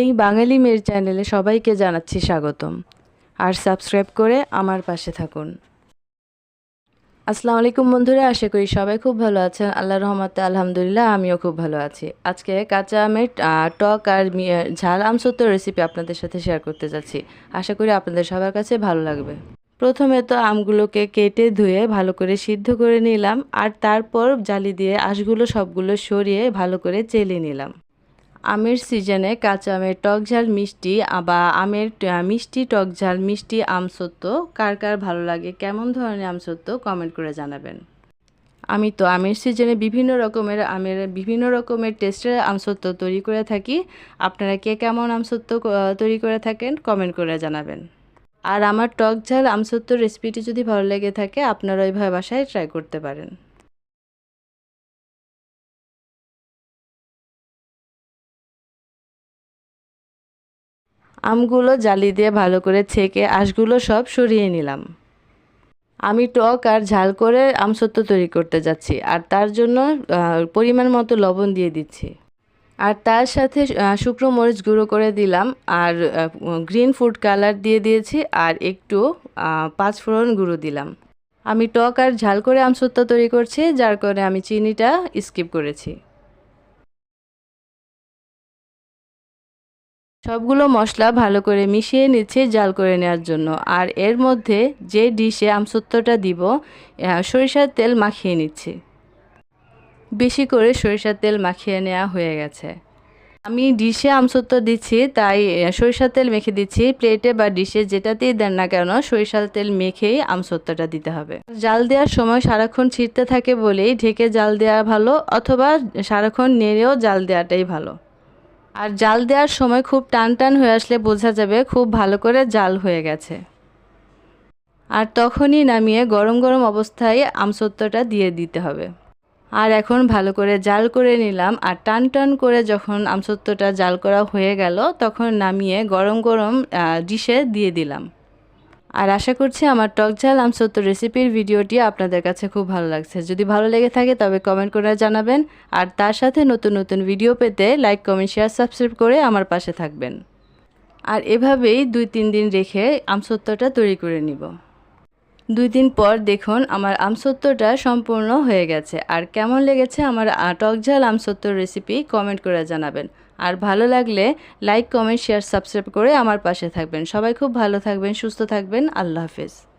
এই বাঙালি মেয়ের চ্যানেলে সবাইকে জানাচ্ছি স্বাগতম। আর সাবস্ক্রাইব করে আমার পাশে থাকুন। আসসালামু আলাইকুম বন্ধুরা, আশা করি সবাই খুব ভালো আছেন। আল্লাহ রহমতে আলহামদুলিল্লাহ, আমিও খুব ভালো আছি। আজকে কাঁচা আমের টক আর ঝাল আমসত্ব রেসিপি আপনাদের সাথে শেয়ার করতে যাচ্ছি। আশা করি আপনাদের সবার কাছে ভালো লাগবে। প্রথমে তো আমগুলোকে কেটে ধুয়ে ভালো করে সিদ্ধ করে নিলাম, আর তারপর জালি দিয়ে আঁশগুলো সবগুলো সরিয়ে ভালো করে চেলে নিলাম। আমের সিজনে কাঁচা আমের টক ঝাল, মিষ্টি বা আমের মিষ্টি, টক ঝাল, মিষ্টি আমসত্ব কার কার ভালো লাগে? কেমন ধরনের আমসত্ব কমেন্ট করে জানাবেন। আমি তো আমের সিজনে বিভিন্ন রকমের আমের, বিভিন্ন রকমের টেস্টের আমসত্ব তৈরি করে থাকি। আপনারা কে কেমন আমসত্ব তৈরি করে থাকেন কমেন্ট করে জানাবেন। আর আমার টক ঝাল আমসত্ব রেসিপিটি যদি ভালো লেগে থাকে, আপনারা ওইভাবে বাসায় ট্রাই করতে পারেন। আমগুলো জালি দিয়ে ভালো করে ছেঁকে আঁশগুলো সব সরিয়ে নিলাম। আমি টক আর ঝাল করে আমসত্ব তৈরি করতে যাচ্ছি আর তার জন্য পরিমাণ মতো লবণ দিয়ে দিচ্ছি। আর তার সাথে শুকনো মরিচ গুঁড়ো করে দিলাম আর গ্রিন ফুড কালার দিয়ে দিয়েছি আর একটু পাঁচফোড়ন গুঁড়ো দিলাম। আমি টক আর ঝাল করে আমসত্ব তৈরি করছি, যার কারণে আমি চিনিটা স্কিপ করেছি। সবগুলো মশলা ভালো করে মিশিয়ে নিচ্ছি জাল করে নেওয়ার জন্য। আর এর মধ্যে যে ডিশে আমসত্বটা দিব সরিষার তেল মাখিয়ে নিচ্ছি। বেশি করে সরিষার তেল মাখিয়ে নেওয়া হয়ে গেছে। আমি ডিশে আমসত্ব দিচ্ছি, তাই সরিষার তেল মেখে দিচ্ছি। প্লেটে বা ডিশে যেটাতেই দেন না কেন, সরিষার তেল মেখেই আমসত্বটা দিতে হবে। জাল দেওয়ার সময় সারাক্ষণ ছিটতে থাকে বলেই ঢেকে জাল দেওয়া ভালো, অথবা সারাক্ষণ নেড়েও জাল দেওয়াটাই ভালো। আর জাল দেওয়ার সময় খুব টান টান হয়ে আসলে বোঝা যাবে খুব ভালো করে জাল হয়ে গেছে। আর তখনই নামিয়ে গরম গরম অবস্থায় আমসত্বটা দিয়ে দিতে হবে। আর এখন ভালো করে জাল করে নিলাম আর টান টান করে যখন আমসত্বটা জাল করা হয়ে গেল তখন নামিয়ে গরম গরম ডিশে দিয়ে দিলাম। আর আশা করছি আমার টক ঝাল আমসত্ব রেসিপির ভিডিওটি আপনাদের কাছে খুব ভালো লাগছে। যদি ভালো লেগে থাকে তবে কমেন্ট করে জানাবেন। আর তার সাথে নতুন নতুন ভিডিও পেতে লাইক কমেন্ট শেয়ার সাবস্ক্রাইব করে আমার পাশে থাকবেন। আর এভাবেই দুই তিন দিন রেখে আমসত্বটা তৈরি করে নিব। দুই দিন পর দেখুন আমার আমসত্বটা সম্পূর্ণ হয়ে গেছে। আর কেমন লেগেছে আমার আ, টক ঝাল আমসত্বর রেসিপি কমেন্ট করে জানাবেন। আর ভালো লাগলে লাইক কমেন্ট শেয়ার সাবস্ক্রাইব করে আমার পাশে থাকবেন। সবাই খুব ভালো থাকবেন, সুস্থ থাকবেন। আল্লাহ হাফেজ।